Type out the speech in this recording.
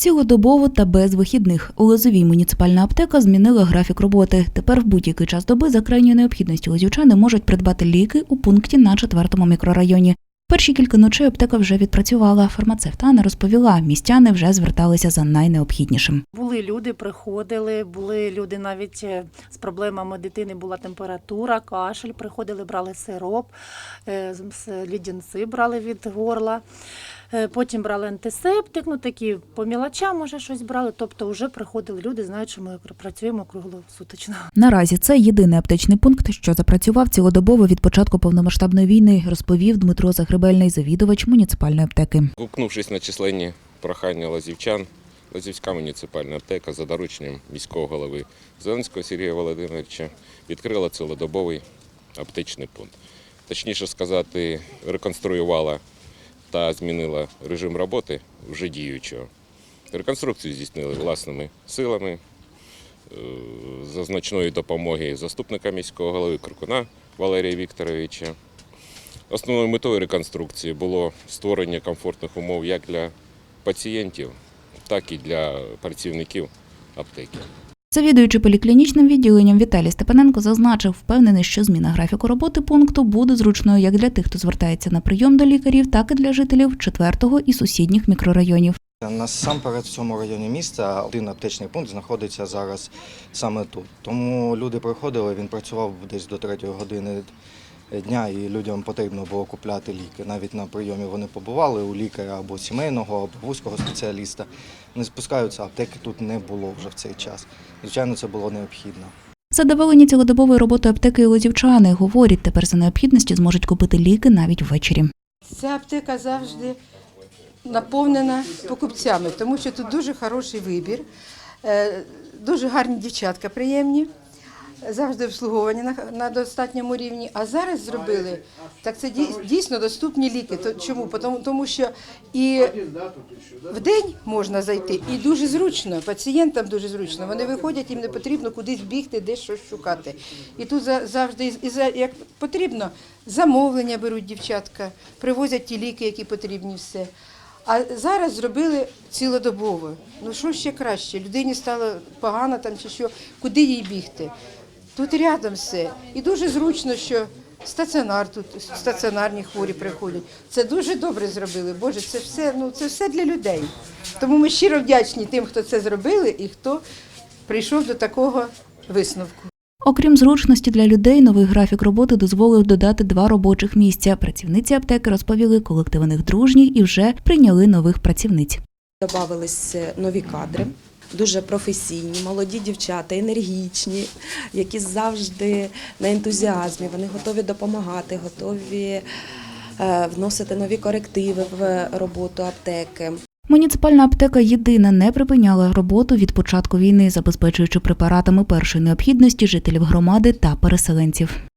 Цілодобово та без вихідних у Лозовій муніципальна аптека змінила графік роботи. Тепер в будь-який час доби за крайньою необхідності лозівчани можуть придбати ліки у пункті на четвертому мікрорайоні. Перші кілька ночей аптека вже відпрацювала. Фармацевт Анна розповіла, містяни вже зверталися за найнеобхіднішим. Були люди, приходили, були люди навіть е, з проблемами дитини була температура, кашель. Приходили, брали сироп, е, лідянці брали від горла. Е, Потім брали антисептик, ну такі по мілочам, може, щось брали. Тобто вже приходили люди, знають, що ми працюємо круглосуточно. Наразі це єдиний аптечний пункт, що запрацював цілодобово від початку повномасштабної війни, розповів Дмитро Загребельний, завідувач муніципальної аптеки. Гукнувшись на численні прохання лазівчан, Лазівська муніципальна аптека за дорученням міського голови Зеленського Сергія Володимировича відкрила цілодобовий аптечний пункт. Точніше сказати, реконструювала та змінила режим роботи вже діючого. Реконструкцію здійснили власними силами е, за значної допомоги заступника міського голови Крукуна Валерія Вікторовича. Основною метою реконструкції було створення комфортних умов як для пацієнтів, так і для працівників аптеки. Завідуючи поліклінічним відділенням Віталій Степаненко зазначив, впевнений, що зміна графіку роботи пункту буде зручною як для тих, хто звертається на прийом до лікарів, так і для жителів четвертого і сусідніх мікрорайонів. Насамперед в цьому районі міста один аптечний пункт знаходиться зараз саме тут. Тому люди приходили, він працював десь до третьої години дня, і людям потрібно було купляти ліки. Навіть на прийомі вони побували у лікаря або сімейного, або вузького спеціаліста. Не спускаються, аптеки тут не було вже в цей час. Звичайно, це було необхідно. Задоволені цілодобовою роботою аптеки і лозівчани говорять, тепер за необхідності зможуть купити ліки навіть ввечері. Ця аптека завжди наповнена покупцями, тому що тут дуже хороший вибір, е, дуже гарні дівчатка приємні, завжди обслуговані на, на достатньому рівні. А зараз зробили так це дій- дійсно доступні ліки. То- Чому? Тому, тому що і в день можна зайти, і дуже зручно, пацієнтам дуже зручно. Вони виходять, їм не потрібно кудись бігти, десь щось шукати. І тут за- завжди, і за, як потрібно, замовлення беруть дівчатка, привозять ті ліки, які потрібні, все. А зараз зробили цілодобово. Ну що ще краще? Людині стало погано там чи що, куди їй бігти? Тут рядом все. І дуже зручно, що стаціонар тут, стаціонарні хворі приходять. Це дуже добре зробили. Боже, це все, ну, це все для людей. Тому ми щиро вдячні тим, хто це зробили і хто прийшов до такого висновку. Окрім зручності для людей, новий графік роботи дозволив додати два робочих місця. Працівниці аптеки розповіли, колектив у них дружній і вже прийняли нових працівниць. Добавились нові кадри, дуже професійні, молоді дівчата, енергічні, які завжди на ентузіазмі. Вони готові допомагати, готові е, вносити нові корективи в роботу аптеки. Муніципальна аптека єдина не припиняла роботу від початку війни, забезпечуючи препаратами першої необхідності жителів громади та переселенців.